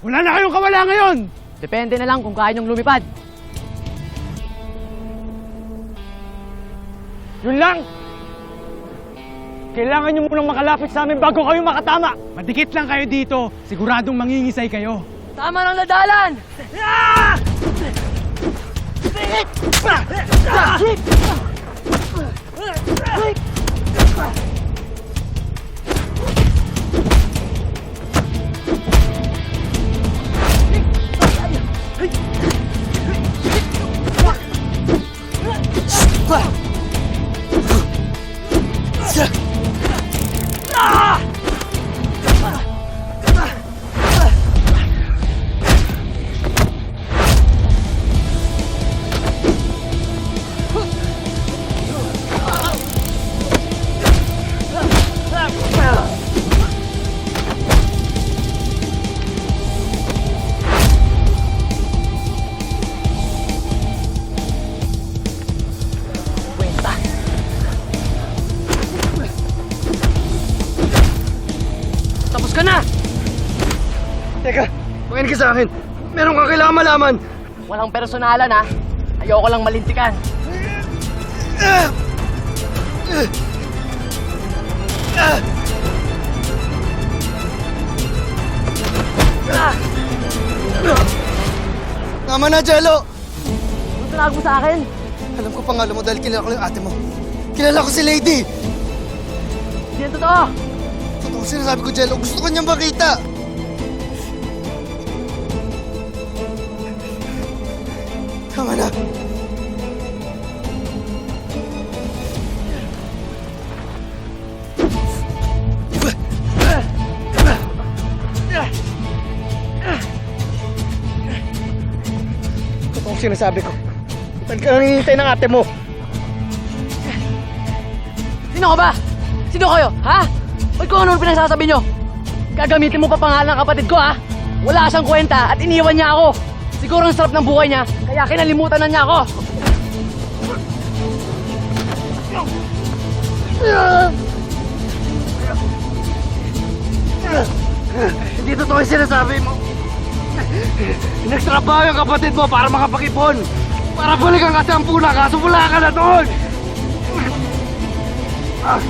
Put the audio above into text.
Wala na kayong kawala ngayon! Depende na lang kung kaya niyong lumipad. Yun lang! Kailangan nyo munang makalapit sa amin bago kayo makatama! Madikit lang kayo dito, siguradong mangingisay kayo. Tama ng nadalan! Kwenta. Ka na! Teka, makinig ka sa akin. Meron kang kailangan malaman. Walang personalan ha. Ayoko lang malintikan. Tama na, Jello. Ano tinawag mo sa akin? Alam ko pangalan mo dahil kilala ko yung ate mo. Kilala ko si Lady. Hindi yan totoo. Totoo sinasabi ko, Jello. Gusto ko niyang makita. Tama na. Totoo sinasabi ko. Ba't ka nangingintay ng ate mo? Sino ka ba? Sino kayo? Ha? Ba't kung ano pinagsasabi nyo? Gagamitin mo pa pangalan ng kapatid ko ha? Wala siyang kwenta at iniwan niya ako. Siguro ang sarap ng buhay niya, kaya kinalimutan na niya ako. Hindi totoo yung sinasabi mo. Nagtrabaho yung kapatid mo para makapag-ipon. Para balikan kasi ang pula, kaso wala ka na doon. Ah,